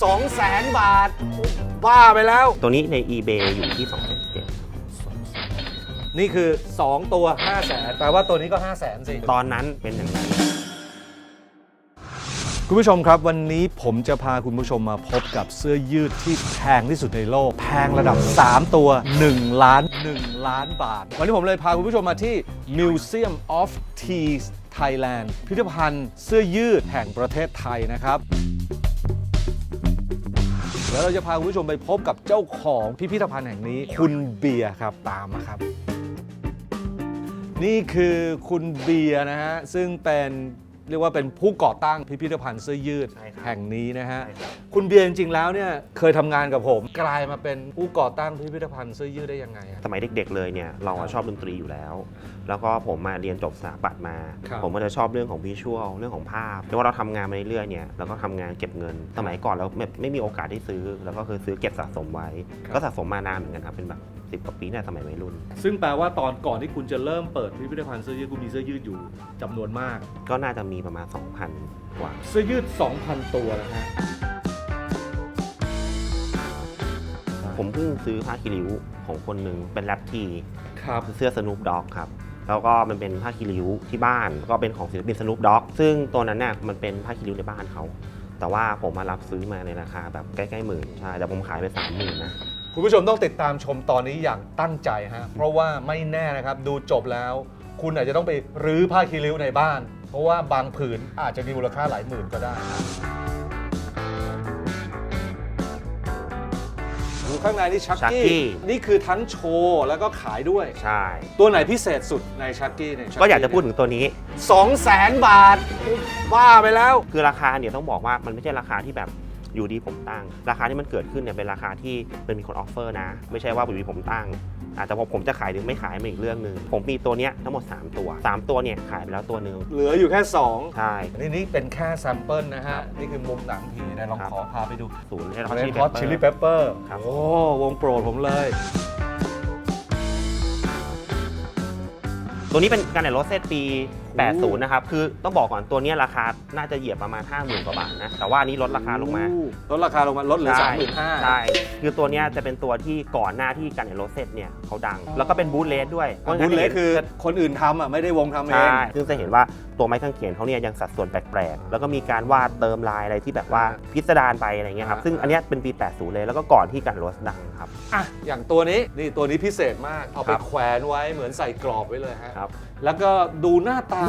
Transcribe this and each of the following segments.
2 0 0แสนบาท บ้าไปแล้ว ตัวนี้ใน eBay อยู่ที่2 7 0 0นี่คือ 2 ตัว 5 0 0แสนแปลว่าตัวนี้ก็ 5 0 0แสนสิตอนนั้นเป็นอย่างนั้น คุณผู้ชมครับวันนี้ผมจะพาคุณผู้ชมมาพบกับเสื้อยืดที่แพงที่สุดในโลก แพงระดับ 3 ตัว 1 ล้าน 1 ล้านบาท วันนี้ผมเลยพาคุณผู้ชมมาที่ Museum of Tees Thailand พิพิธภัณฑ์เสื้อยืดแห่งประเทศไทยนะครับ แล้วเราจะพาคุณผู้ชมไปพบกับเจ้าของพิพิธภัณฑ์แห่งนี้ คุณเบียร์ครับตามมาครับ นี่คือคุณเบียร์นะฮะซึ่งเป็น เรียกว่าเป็นผู้ก่อตั้งพิพิธภัณฑ์เสื้อยืดใช่ครับแห่งนี้นะฮะ ใช่ครับ คุณเบียร์จริงๆแล้วเนี่ยเคยทำงานกับผม กลายมาเป็นผู้ก่อตั้งพิพิธภัณฑ์เสื้อยืดได้ยังไงอะ สมัยเด็กๆเลยเนี่ยเราครัอะบชอบดนตรีอยู่แล้ว แล้วก็ผมมาเรียนจบสถาปัตย์มา ครับ ผมก็จะชอบเรื่องของวิชวลเรื่องของภาพแล้วว่าเราทำงานมาเรื่อยๆเนี่ยเราก็ทำงานเก็บเงิน สมัยก่อนเราไม่ไม่มีโอกาสได้ซื้อ แล้วก็คือซื้อเก็บสะสมไว้ครับก็สะสมมานานเหมือนกันครับเป็นแบบ สิบกว่าปีเนี่ยสมัยวัยรุ่น ซึ่งแปลว่าตอนก่อนที่คุณจะเริ่มเปิดพิพิธภัณฑ์เสื้อยืดคุณมีเสื้อยืดอยู่จำนวนมาก ก็น่าจะมีประมาณ 2,000 กว่า เสื้อยืด 2,000 ตัวนะฮะผมเพิ่งซื้อผ้าคีริ้วของคนหนึ่งเป็นแรปทีครับ เสื้อสนุปด็อกครับ แล้วก็มันเป็นผ้าคีริ้วที่บ้าน ก็เป็นของศิลปินสนุปด็อก ซึ่งตัวนั้นเนี่ยมันเป็นผ้าคีริ้วในบ้านเขา แต่ว่าผมมารับซื้อมาในราคาแบบใกล้ๆหมื่นใช่ แต่ผมขายไปสามหมื่นนะ คุณผู้ชมต้องติดตามชมตอนนี้อย่างตั้งใจฮะ เพราะว่าไม่แน่นะครับดูจบแล้ว คุณอาจจะต้องไปรื้อผ้าคีริ้วในบ้าน เพราะว่าบางผืนอาจจะมีมูลค่าหลายหมื่นก็ได้ดูข้างในนี่ชักชักกี้กี้ นี่คือทั้งโชว์แล้วก็ขายด้วย ใช่ ตัวไหนพิเศษสุดในชักกี้เนี่ยก็อยากจะพูดถึงตัวนี้ สองแสนบาทบ้าไปแล้ว คือราคาเนี่ยต้องบอกว่ามันไม่ใช่ราคาที่แบบ อยู่ดีผมตั้ง ราคาที่มันเกิดขึ้นเนี่ยเป็นราคาที่เป็นมีคนออฟเฟอร์นะ ไม่ใช่ว่าอยู่ดีผมตั้งอาจจะพอผมจะขายหรือไม่ขายเป็นอีกเรื่องหนึ่งผมมีตัวเนี้ยทั้งหมด 3 ตัว 3 ตัวเนี่ยขายไปแล้วตัวหนึ่งเหลืออยู่แค่ 2 ใช่ นี่นี่เป็นแค่แซมเปิลนะฮะ นี่คือมุมหนังผีนะลองครับขอพาไปดูศูนย์เอเรทนพอตชิลลี่เปปเปอร์ครับโอ้วงโปรดผมเลย ตัวนี้เป็นการเนตโรเซตปี 80 นะครับ คือต้องบอกก่อนตัวเนี้ยราคาน่าจะเหยียบประมาณ 50,000 กว่าบาทนะ แต่ว่าอันนี้ลดราคาลงมาอู้ลดราคาลงมาลดเหลือสามหมื่นห้าใช่ คือตัวเนี้ยจะเป็นตัวที่ก่อนหน้าที่การเนตโรเซตเนี่ยเขาดัง แล้วก็เป็นบูทเลสด้วยบุญเล็กคือคนอื่นทำอะไม่ได้วงทำเองใช่ซึ่งจะเห็นว่า ตัวไม้ข้างเขียนเขาเนี่ยยังสัดส่วนแปลกๆ แล้วก็มีการวาดเติมลายอะไรที่แบบว่าพิสดารไปอะไรเงี้ยครับอ่าซึ่งอันเนี้ยเป็นปี 80 เลยแล้วก็ก่อนที่การโรสดังครับ อะอย่างตัวนี้นี่ตัวนี้พิเศษมาก เอาไปครับแขวนไว้เหมือนใส่กรอบไว้เลยฮะ ครับแล้วก็ดูหน้าตา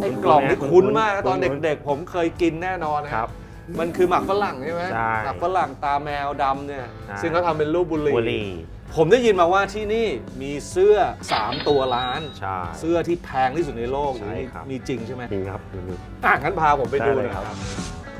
ไอ้กล่องนี่คุ้คุ้นนๆมากนะตอนคุ้นๆเด็กๆ ผมเคยกินแน่นอนนะครับ มันคือหมักฝรั่งใช่ไหมใช่หมักฝรั่งตาแมวดำเนี่ยใช่ซึ่งเขาทำเป็นรูปบุหรี่ บุหรี่ผมได้ยินมาว่าที่นี่มีเสื้อ 3 ตัวล้าน ใช่ เสื้อที่แพงที่สุดในโลกใช่นี่ครับ มีจริงใช่ไหมจริงครับ อะงั้นพาผมไปดูได้เลยหนะครับครับ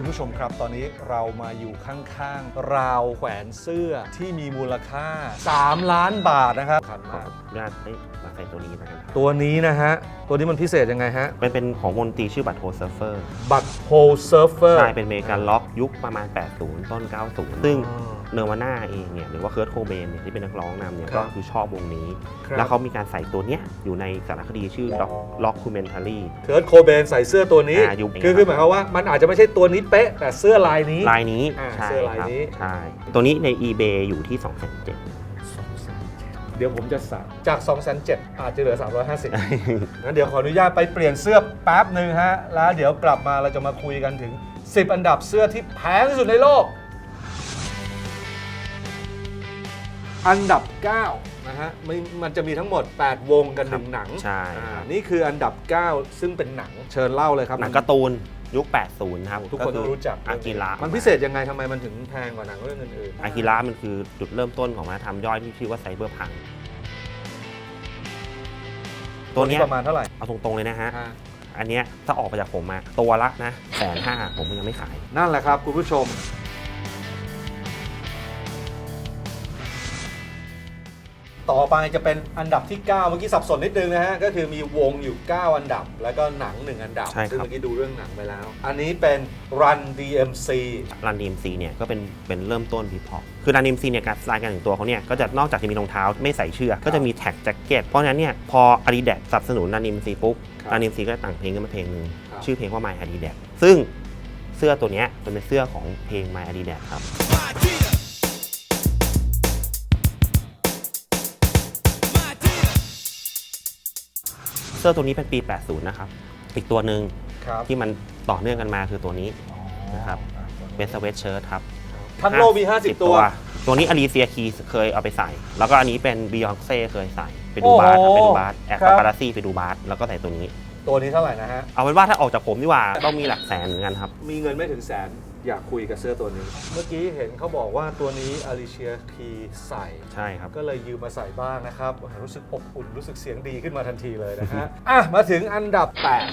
คุณผู้ชมครับตอนนี้เรามาอยู่ข้างๆ ราวแขวนเสื้อที่มีมูลค่า 3 ล้านบาทนะครับขันขอมากอนุญาตให้มาใส่ตัวนี้นะครับ ตัวนี้นะฮะ ตัวนี้มันพิเศษยังไงฮะเป็นเป็นของวงดนตรีชื่อบัตโฮเซิร์ฟเฟอร์บัตโฮเซิร์ฟเฟอร์ ใช่เป็นเมกาล็อกยุคประมาณ 80 ต้น 90 ซึ่งเนวาน่าเองเนี่ยหรือว่าเคิร์ตโคเบนเนี่ยที่เป็นนักร้องนำเนี่ยครัก็บ คือชอบวงนี้ครับแล้วเขามีการใส่ตัวเนี้ยอยู่ในสารคดีชื่อล็อกล็อกคูเมนทารี เคิร์ตโคเบนใส่เสื้อตัวนี้ อ่ายุคนี้คือคือหมายความว่ามันอาจจะไม่ใช่ตัวนี้เป๊ะแต่เสื้อลายนี้ ลายนี้อ่าใช่เสื้อลายครับนี้ ใช่ตัวนี้ใน eBay อยู่ที่ 2 7 0 0 เดี๋ยวผมจะสั่งจาก2 7 0 0อาจจะเหลือ 350งั้นเดี๋ยวขออนุญาตไปเปลี่ยนเสื้อแป๊บหนึ่งฮะ แล้วเดี๋ยวกลับมาเราจะมาคุยกันถึง 10 อันดับเสื้อที่แพงที่สุดในโลก อันดับ 9 นะฮะไม่มันจะมีทั้งหมด 8 วงกันหนึ่งหนังใช่ อ่านี่คืออันดับ 9 ซึ่งเป็นหนังเชิญเล่าเลยครับหนังการ์ตูนยุค 80ครับทุกคนต้องรู้จักอากิระ มันพิเศษยังไงทำไมมันถึงแพงกว่าหนังเรื่องอื่นๆอากิระมันคือจุดเริ่มต้นของวัฒนธรรมย่อยที่ชื่อว่าไซเบอร์พัง ตัวเนี้ยประมาณเท่าไหร่เอาตรงๆเลยนะฮะ อ่าอันเนี้ยถ้าออกมาจากผมมาตัวละนะแสนห้าผมยังไม่ขาย นั่นแหละครับคุณผู้ชม ต่อไปจะเป็นอันดับที่ 9 เมื่อกี้สับสนนิดนึงนะฮะ ก็คือมีวงอยู่ 9 อันดับ แล้วก็หนัง 1 อันดับ ใช่ครับ ซึ่งเมื่อกี้ดูเรื่องหนังไปแล้ว อันนี้เป็น Run DMC รันดีมซีเนี่ยก็เป็นเป็นเริ่มต้นฮิปฮอปคือรันดีมซีเนี่ยการสไตล์การแต่งตัวเขาเนี่ยก็จะนอกจากจะมีรองเท้าไม่ใส่เชือกก็จะมีแท็กแจ็คเก็ตเพราะฉะนั้นเนี่ยพอ Adidas สนับสนุนรันดีมซีปุ๊บครับรันดีมซีก็แต่งเพลงขึ้นมาเพลงหนึ่งครับ ชื่อเพลงว่า My Adidas ซึ่งเสื้อตัวเนี้ยมันเป็นเสื้อของเพลง My Adidas ครับ เสื้อตัวนี้เป็นปี 80 นะครับ อีกตัวหนึ่งครับที่มันต่อเนื่องกันมาคือตัวนี้ นะครับเป็นสเวตเชิ้ตครับทั้งโลกมี 50 ตัว ตัวนี้อลีเซียคีเคยเอาไปใส่ แล้วก็อันนี้เป็นบิยอนเซ่เคยใส่ ไปดูบาสครับโอ้โหไปดูบาสแอร์ครับปาราซี่ไปดูบาสแล้วก็ใส่ตัวนี้ ตัวนี้เท่าไหร่นะฮะ เอาเป็นว่าถ้าออกจากผมดีกว่าต้องมีหลักแสนเหมือนกันครับ มีเงินไม่ถึงแสนอยากคุยกับเสื้อตัวนี้ เมื่อกี้เห็นเขาบอกว่าตัวนี้อลิเชียคีใส่ ใช่ครับ ก็เลยยืมมาใส่บ้างนะครับรู้สึกอบอุ่นรู้สึกเสียงดีขึ้นมาทันทีเลยนะฮะ อะ มาถึงอันดับ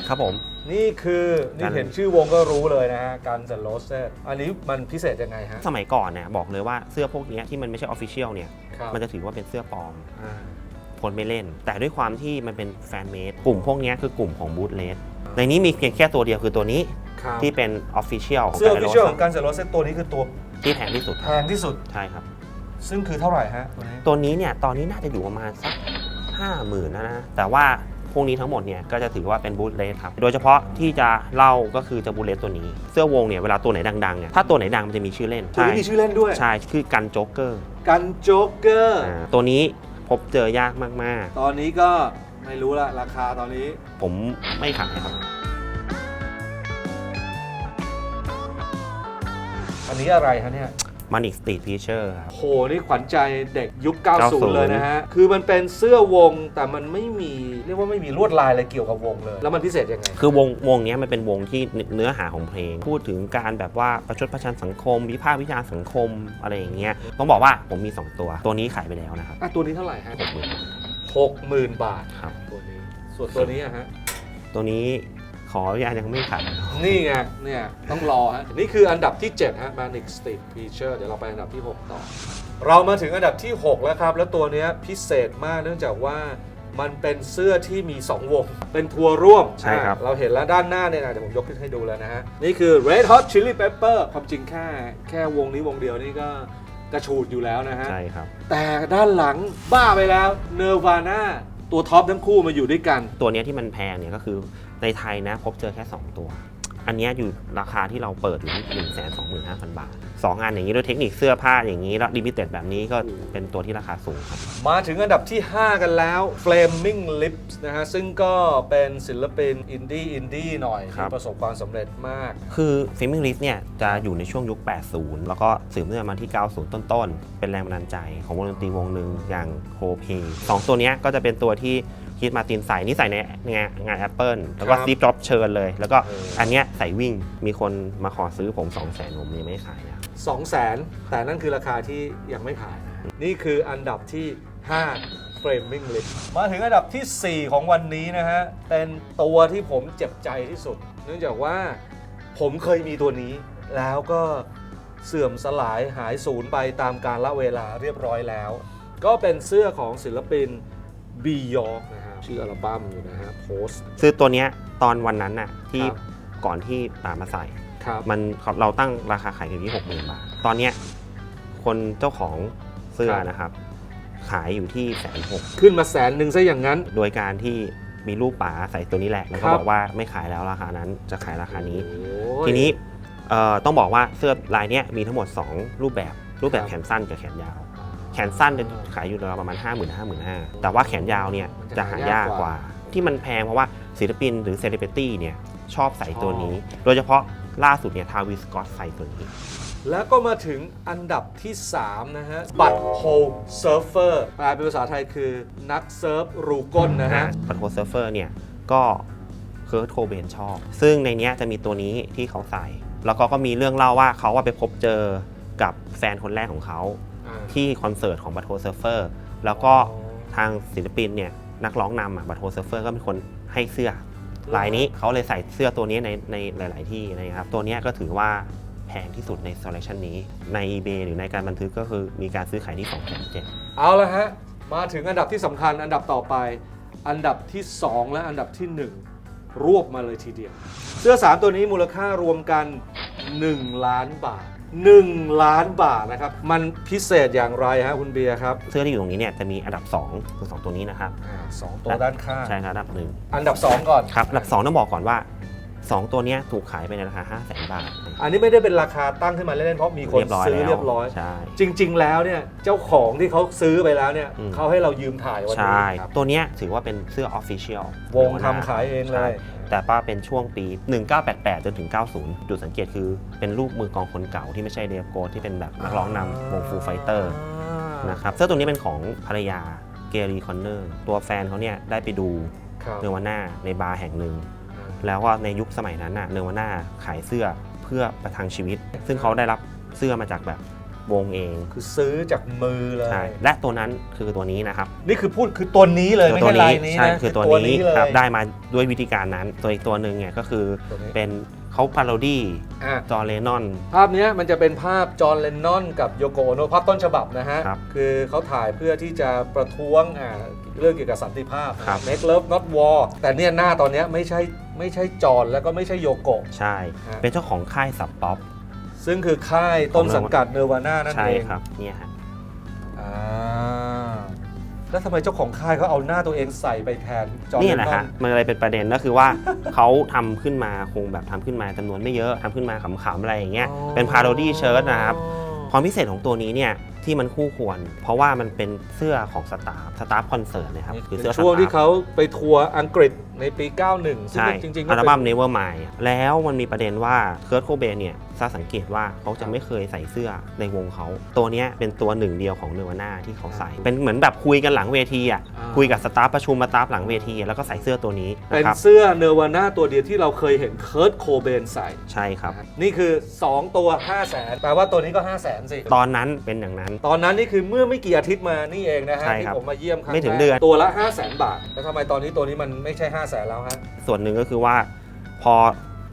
ครับผม 8 นี่คือ นี่กันเห็นชื่อวงก็รู้เลยนะฮะกันเซนโรสเซอันนี้มันพิเศษยังไงฮะ สมัยก่อนเนี่ยบอกเลยว่าเสื้อพวกเนี้ยที่มันไม่ใช่ออฟฟิเชียลเนี่ย ครับ มันจะถือว่าเป็นเสื้อปลอม อ่า คนไม่เล่น แต่ด้วยความที่มันเป็นแฟนเมดกลุ่มพวกเนี้ยคือกลุ่มของบูธเลสในนี้มีเพียงแค่ตัวเดียวคือตัวนี้ครับที่เป็นออฟฟิเชียลของเสื้อ Guns พิ N' เชียล Roses ของกันเซนโรสเซตัวนี้คือตัวที่แพงที่สุดแพงที่สุดใช่ครับ ซึ่งคือเท่าไหร่ฮะตัวนี้ตัวนี้เนี่ยตอนนี้น่าจะอยู่ประมาณสักห้าหมื่นนะนะแต่ว่าพวกนี้ทั้งหมดเนี่ยก็จะถือว่าเป็นบูธเลสครับ โดยเฉพาะที่จะเล่าก็คือจะบูธเลสตัวนี้ เสื้อวงเนี่ยเวลาตัวไหนดังๆเนี่ยถ้าตัวไหนดังมันจะมีชื่อเล่นตัวนี้มีชื่อเล่นด้วย ใช่ คือกันโจ๊กเกอร์ กันโจ๊กเกอร์อ่าตัวนี้ พบเจอยากมากตอนนี้ก็ไม่รู้ละราคาตอนนี้ ๆ ผมไม่ขายครับ อันนี้อะไรฮะเนี่ย มันอีกสตรีทพีเชอร์ครับ โห นี่ขวัญใจเด็กยุค 90 90 เลยนะฮะ คือมันเป็นเสื้อวงแต่มันไม่มี เรียกว่าไม่มีลวดลายอะไรเกี่ยวกับวงเลย แล้วมันพิเศษยังไง คือวงวงเนี้ยมันเป็นวงที่เนื้อหาของเพลง พูดถึงการแบบว่าประชดประชันสังคม วิพากษ์วิจารณ์สังคมอะไรอย่างเงี้ยต้องบอกว่าผมมี 2 ตัว ตัวนี้ขายไปแล้วนะครับอะ ตัวนี้เท่าไหร่ฮะหกหมื่นหกหมื่นบาท ครับ ตัวนี้ ส่วนตัวนี้อะฮะ ตัวนี้ ขออนุญาตยังไม่ขาย นี่ไง เนี่ย ต้องรอฮะ นี่คืออันดับที่ 7 ฮะ Manic Street Preacher เดี๋ยวเราไปอันดับที่ 6 ต่อ เรามาถึงอันดับที่ 6 แล้วครับ แล้วตัวเนี้ยพิเศษมากเนื่องจากว่ามันเป็นเสื้อที่มี 2 วง เป็นทัวร์ร่วมใช่ครับอะเราเห็นแล้วด้านหน้าเนี่ยนะเดี๋ยวผมยกขึ้นให้ดูแล้วนะฮะ นี่คือ Red Hot Chili Pepper ความจริงแค่แค่วงนี้วงเดียวนี่ก็กระชูดอยู่แล้วนะฮะ ใช่ครับ แต่ด้านหลังบ้าไปแล้ว Nirvana ตัวท็อปทั้งคู่มาอยู่ด้วยกัน ตัวเนี้ยที่มันแพงเนี่ยก็คือ ในไทยนะพบเจอแค่ 2 ตัว อันเนี้ยอยู่ราคาที่เราเปิดอยู่ที่1 2 5 0 0 0 บาท2อันอย่างนี้ด้วยเทคนิคเสื้อผ้าอย่างนี้แล้วลิมิเต็ดแบบนี้ก็เป็นตัวที่ราคาสูงครับ มาถึงอันดับที่ 5 กันแล้ว Flaming Lips นะฮะ ซึ่งก็เป็นศิลปินอินดี้อินดี้หน่อยครับที่ประสบความสำเร็จมาก คือ f i l m i n g List เนี่ยจะอยู่ในช่วงยุค 80 แล้วก็สืบเนื่องมาที่ 90 ต้นๆ เป็นแรงบันดาลใจของวงดนตรีวงหนึ่งอย่างโ p เพสองตัวเนี้ยก็จะเป็นตัวที่ คิดมาตินใส่นี่ใส่ในงานงาน Apple แล้วก็ครับ ซีฟจ็อบเชิญเลย แล้วก็เอออัอันเนี้ยใส่วิ่งมีคนมาขอซื้อผม 2 0 0 0 0 0ผมยังไม่ขายนะ2 0 0แสนแต่นั่นคือราคาที่ยังไม่ขายนะนี่คืออันดับที่ 5 Flaming Lips มาถึงอันดับทีสี่4 ของวันนี้นะฮะ เป็นตัวที่ผมเจ็บใจที่สุด เนื่องจากว่าผมเคยมีตัวนี้ แล้วก็เสื่อมสลายหายสูญไปตามกาลเวลาเรียบร้อยแล้ว ก็เป็นเสื้อของศิลปิน b y o r k นะฮะ ชื่ออัลบั้มอยู่นะฮะ Post ซื้อตัวเนี้ยตอนวันนั้นน่ะที่ครับ ก่อนที่ป่ามาใส่ ครับ มันเราตั้งราคาขายอยู่ที่60,000บาท ตอนเนี้ยคนเจ้าของเสื้อครับ นะครับ ขายอยู่ที่แสนหกขึ้นมาแสนหนึ่งซะอย่างนั้น โดยการที่มีรูปป๋าใส่ตัวนี้แหละแล้วก็ครับ บอกว่าไม่ขายแล้วราคานั้นจะขายราคานี้ โอ้ย ทีนี้เอ่อต้องบอกว่าเสื้อลายเนี้ยมีทั้งหมด 2 รูปแบบรูปแบบครับ แขนสั้นกับแขนยาวแขนสั้นจะขายอยู่ราวประมาณ5 0 0 0 0 5 5 0 0 0แต่ว่าแขนยาวเนี่ยมันจะจะหายากหายากกกว่าว่า ที่มันแพงเพราะว่าศิลปินหรือเซเลบริตี้เนี่ยชอบใส่ตัวนี้ โดยเฉพาะล่าสุดเนี่ยทาวิสกอตใส่ตัวนี้ แล้วก็มาถึงอันดับที่ 3 นะฮะ บัตโฮเซิร์ฟเฟอร์แปลเป็นภาษาไทยคือนักเซิร์ฟรูก้นนะฮะปัตโฮเซิร์ฟเฟอร์เนี่ยก็เคิร์ทโคเบนชอบ ซึ่งในเนี้ยจะมีตัวนี้ที่เขาใส่ แล้วก็ก็มีเรื่องเล่าว่าเขาว่าไปพบเจอกับแฟนคนแรกของเขา ที่คอนเสิร์ตของบัตโฮเซิร์ฟเฟอร์แล้วก็ทางศิลปินเนี่ยนักร้องนำอะบัตโฮเซิร์ฟเฟอร์ก็เป็นคนให้เสื้อลายนี้เขาเลยใส่เสื้อตัวนี้ในในหลาย ๆ ที่นะครับตัวเนี้ยก็ถือว่าแพงที่สุดใน s ซ l เลชันนี้ใน eBay หรือในการบันทึกก็คือมีการซื้อขายที่2 7 0 0 0เอาละฮะ มาถึงอันดับที่สำคัญอันดับต่อไป อันดับที่ 2 และอันดับที่ 1 รวบมาเลยทีเดียว เสื้อ 3 ตัวนี้มูลค่ารวมกัน 1 ล้านบาท 1 ล้านบาทนะครับ มันพิเศษอย่างไรฮะคุณเบียร์ครับเสื้อที่อยู่ตรงนี้เนี่ยจะมีอันดับ2คือ2ตัวนี้นะครับอ่าสองตัวด้านข้างใช่ครับอันดับหนึ่งอันดับ 2 ก่อน ครับอันดับ2ต้องบอกก่อนว่า2ตัวเนี้ยถูกขายไปในราคา5 0 0 0 0 0 บาท อันนี้ไม่ได้เป็นราคาตั้งขึ้นมาเล่นๆเพราะมีคนเรียบร้อยซื้อแล้วเรียบร้อย ใช่ จริง ๆ แล้วเนี่ยเจ้าของที่เขาซื้อไปแล้วเนี่ยอืม เขาให้เรายืมถ่ายวันนี้ใช่ ครับตัวเนี้ยถือว่าเป็นเสื้อออฟฟิเชียลวงทำขายเองเลยแต่ว่าเป็นช่วงปี 1988 จนถึง 90 จุดสังเกตคือเป็นรูปมือกองคนเก่าที่ไม่ใช่เดฟโกที่เป็นแบบนักร้องนำวงฟูไฟเตอร์ นะครับเสื้อตัวนี้เป็นของภรรยาเกรีคอนเนอร์ ตัวแฟนเขาเนี่ยได้ไปดูครับ เนวาน่าในบาร์แห่งหนึ่ง แล้วว่าในยุคสมัยนั้นน่ะเนวาน่าขายเสื้อ เพื่อประทังชีวิต ซึ่งเขาได้รับเสื้อมาจากแบบวงเองคือซื้อจากมือเลย ใช่และตัวนั้นคือตัวนี้นะครับ นี่คือพูดคือตัวนี้เลยไม่ตัวใช่ลายนี้ใช่นะคือตัวนี้เลยครับได้มาด้วยวิธีการนั้น ตัวอีกตัวหนึ่งเนี่ยก็คือตัวนี้ เป็นเขาพาโรดี้อะจอร์เลนอน ภาพเนี้ยมันจะเป็นภาพจอห์นเลนนอนกับโยโกโนภาพต้นฉบับนะฮะครับคือเขาถ่ายเพื่อที่จะประท้วงอ่าเรื่องเกี่ยวกับสันติภาพ ครับ make love not war แต่เนี่ยหน้าตอนเนี้ยไม่ใช่ ไม่ใช่จอห์นแล้วก็ไม่ใช่โยโกะ ใช่ ฮะ เป็นเจ้าของค่ายสับป๊อป ซึ่งคือค่ายต้นสังกัดเนวาน่านั่นใช่เองครับเนี่ยฮะอ่าแล้วทำไมเจ้าของค่ายเขาเอาหน้าตัวเองใส่ไปแทนจอห์นนี่เลนแหละนอฮะนมันเลยเป็นประเด็นก็คือว่า เขาทำขึ้นมาคงแบบทำขึ้นมาจำนวนไม่เยอะทำขึ้นมาขำๆอะไรอย่างเงี้ยเป็นพาโรดี้เชิ้ตนะครับ ความพิเศษของตัวนี้เนี่ย ที่มันคู่ควร เพราะว่ามันเป็นเสื้อของสตาฟสตาฟคอนเสิร์ตนะครับคือเสื้อช่วงที่สตฟเขาไปทัวร์อังกฤษในปี 91 ซึ่งใช่จริงๆก็อัลเป็นบั้ม Nevermind แล้วมันมีประเด็นว่าเคิร์ o โคเบนเนี่ย ถ้าสังเกตว่าเขาจะไม่เคยใส่เสื้อในวงเขา ตัวเนี้ยเป็นตัวหนึ่งเดียวของเนวาน่าที่เขาใส่ เป็นเหมือนแบบคุยกันหลังเวทีอะอ่า คุยกับสตาฟประชุมมาสตาฟหลังเวที แล้วก็ใส่เสื้อตัวนี้เป็นนะครับ เสื้อเนวาน่าตัวเดียวที่เราเคยเห็นเคิร์ตโคเบนใส่ ใช่ครับ นี่คือ 2 ตัว 5 0 0แสนแปลว่าตัวนี้ก็ 5 0 0แสนสิ ตอนนั้นเป็นอย่างนั้น ตอนนั้นนี่คือเมื่อไม่กี่อาทิตย์มานี่เองนะฮะ ใช่ที่ครับผมมาเยี่ยมครั้งไม่ถึงแรกเดือน ตัวละ 5 0 0แสนบาท แล้วทำไมตอนนี้ตัวนี้มันไม่ใช่ 5 0 0แสนแล้วฮะ ส่วนหนึ่งก็คือว่า พอ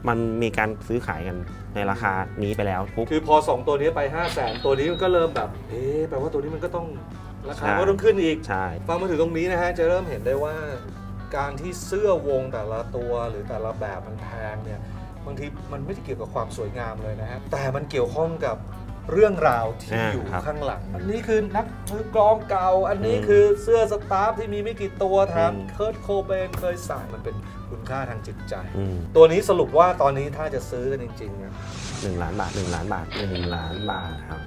มันมีการซื้อขายกันในราคานี้ไปแล้วปุ๊บ คือพอ 2 ตัวนี้ไป 5 0 0แสนตัวนี้มันก็เริ่มแบบ เอ๊ะแปลว่าตัวนี้มันก็ต้องราคาใช่ ก็ต้องขึ้นอีก ใช่ ฟังมาถึงตรงนี้นะฮะ จะเริ่มเห็นได้ว่า การที่เสื้อวงแต่ละตัวหรือแต่ละแบบมันแพงเนี่ยบางทีมันไม่ได้เกี่ยวกับความสวยงามเลยนะฮะ แต่มันเกี่ยวข้องกับ เรื่องราวที่อ่าอยู่ครับ ข้างหลัง อันนี้คือนักมือกลองเก่า อันนี้คือเสื้อสตาฟที่มีไม่กี่ตัวแถมอืมเคิร์ตโคเบนเคยใส่มันเป็นคุณค่าทางจิตใจ อืม ตัวนี้สรุปว่าตอนนี้ถ้าจะซื้อกันจริงๆเนี่ยหนึ่งล้านบาทหนึ่งล้านบาทหนึ่งล้านบาทครับ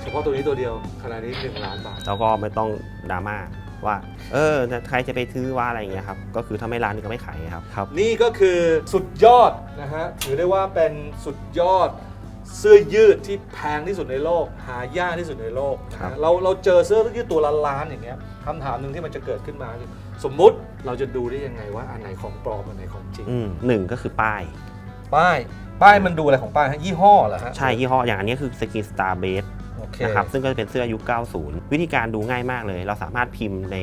เฉพาะตัวนี้ตัวเดียวขนาดนี้1ล้านบาท แล้วก็ไม่ต้องดราม่า ว่าเออใครจะไปซื้อว่าอะไรอย่างเงี้ยครับก็คือถ้าไม่ร้านก็ไม่ขายครับครับ นี่ก็คือสุดยอดนะฮะถือได้ว่าเป็นสุดยอดเสื้อยืดที่แพงที่สุดในโลก หายากที่สุดในโลกนะครัฮะบเราเราเจอเสื้อยืดตัวละล้านอย่างเงี้ยคำถามหนึ่งที่มันจะเกิดขึ้นมาคือสมมุติเราจะดูได้ยังไงว่าอันไหนของปลอมอันไหนของจริงอืมหนึ่งก็คือป้าย ป้าย ป้ายมันดูอะไรของป้ายฮะยี่ห้อเหรอฮะใช่ยี่ห้ออย่างอันนี้คือ Skin Star Base โอเค นะครับซึ่งก็จะเป็นเสื้อยุค 90 วิธีการดูง่ายมากเลย เราสามารถพิมพ์ใน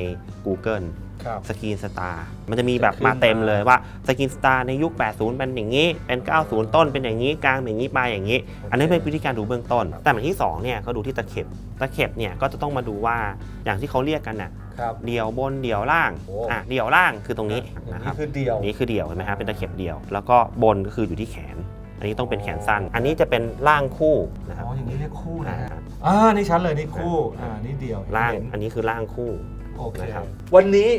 Google ครับสกีนสตาร์มันจะมีแบบจะขึ้นมาเต็มมาเลยว่าสกินสตาร์ในยุค 80 เป็นอย่างนี้ เป็น 90 ต้นเป็นอย่างนี้ กลางเป็นอย่างนี้ปลายอย่างนี้ อันนี้เป็นวิธีการดูเบื้องต้น แต่แบบที่2เนี่ยก็ดูที่ตะเข็บ ตะเข็บเนี่ยก็จะต้องมาดูว่าอย่างที่เขาเรียกกันน่ะครับเดี่ยวบนเดี่ยวล่างโอ้อะเดี่ยวล่างคือตรงนี้อย่างนะครันี้บคือเดียวนี่คือเดี่ยวเห็นไหมครับเป็นตะเข็บเดี่ยว แล้วก็บนก็คืออยู่ที่แขน อันนี้ต้องเป็นแขนสั้น อันนี้จะเป็นล่างคู่นะคอ๋รับออย่างนี้เรียกคู่นะฮะอ่าอ่านี่ชัดเลยนี่คู่อ่านี่เดียวล่างเห็นอันนี้คือล่างคู่ โอเคนะครับวันนี้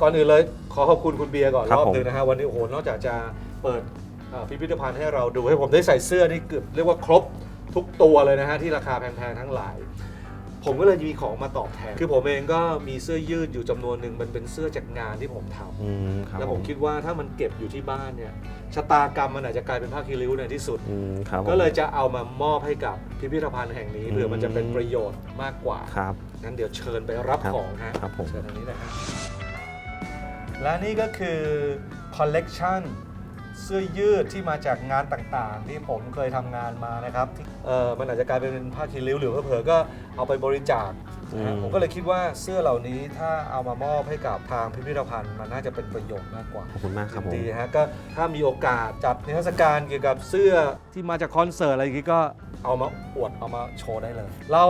ก่อนอื่นเลยขอขอบคุณคุณเบียร์ก่อนครัรบอบผม หนึงนะฮะวันนี้โอ้โหนอกจากจะเปิดเอ่อพิพิธภัณฑ์ให้เราดูให้ผมได้ใส่เสื้อนี่เกือบเรียกว่าครบทุกตัวเลยนะฮะที่ราคาแพงๆทั้งหลาย ผมก็เลยมีของมาตอบแทน คือผมเองก็มีเสื้อยืดอยู่จำนวนหนึ่งมันเป็นเสื้อจากงานที่ผมทำ อืมครับแล้วผมคิดว่าถ้ามันเก็บอยู่ที่บ้านเนี่ยชะตากรรมมันอาจจะกลายเป็นผ้าคีริ้วในที่สุด อืมครับผม ก็เลยจะเอามามอบให้กับพิพิธภัณฑ์แห่งนี้เผื่อมันจะเป็นประโยชน์มากกว่า ครับ งั้นเดี๋ยวเชิญไปรับครับของฮะครับผม เชิญทางนี้นะฮะและนี่ก็คือคอลเลกชัน เสื้อยืดที่มาจากงานต่างๆ ที่ผมเคยทำงานมานะครับที่เออมันอาจจะกลายเป็นผ้าคีริ้วหรือเผลอๆก็เอาไปบริจาคนะฮะอืม ผมก็เลยคิดว่าเสื้อเหล่านี้ถ้าเอามามอบให้กับทางพิพิธภัณฑ์มันน่าจะเป็นประโยชน์มากกว่า ขอบคุณมากครับผม ดีฮะก็ถ้ามีโอกาสจัดนิทรรศการเกี่ยวกับเสื้อที่มาจากคอนเสิร์ตอะไรอย่างงี้ก็เอามาอวดเอามาโชว์ได้เลย เรา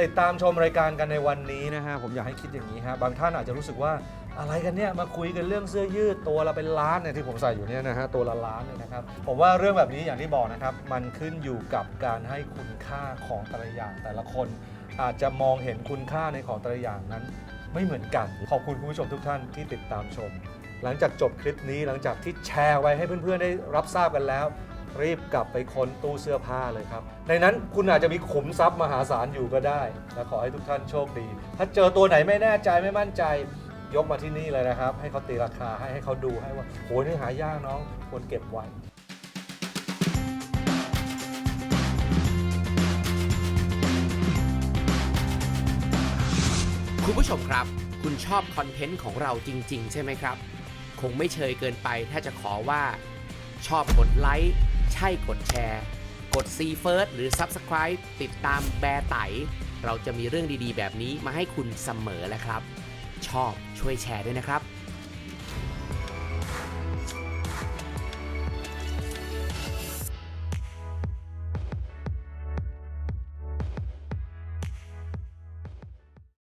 ติดตามชมรายการกันในวันนี้นะฮะผมอยากให้คิดอย่างนี้ฮะบางท่านอาจจะรู้สึกว่า อะไรกันเนี่ยมาคุยกันเรื่องเสื้อยืดตัวละเป็นล้านเนี่ยที่ผมใส่อยู่เนี่ยนะฮะตัวละล้านเนี่ยนะครับผมว่าเรื่องแบบนี้อย่างที่บอกนะครับ มันขึ้นอยู่กับการให้คุณค่าของแต่ละอย่างแต่ละคน อาจจะมองเห็นคุณค่าในของแต่ละอย่างนั้น ไม่เหมือนกันขอบคุณคุณผู้ชมทุกท่านที่ติดตามชม หลังจากจบคลิปนี้หลังจากที่แชร์ไว้ให้เพื่อนๆได้รับทราบกันแล้ว รีบกลับไปค้นตู้เสื้อผ้าเลยครับ ในนั้นคุณอาจจะมีขุมทรัพย์มหาศาลอยู่ก็ได้และขอให้ทุกท่านโชคดี ถ้าเจอตัวไหนไม่แน่ใจไม่มั่นใจ ยกมาที่นี่เลยนะครับ ให้เขาตีราคาให้ให้เขาดูให้ว่าโหนี่หายากน้องควรเก็บไว้คุณผู้ชมครับ คุณชอบคอนเทนต์ของเราจริง ๆ ใช่ไหมครับ คงไม่เชยเกินไปถ้าจะขอว่า ชอบกดไลค์ใช่กดแชร์ กด See First หรือ Subscribe ติดตามแบร์ไต เราจะมีเรื่องดีๆ แบบนี้มาให้คุณเสมอแหละครับ ชอบช่วยแชร์ด้วยนะครับ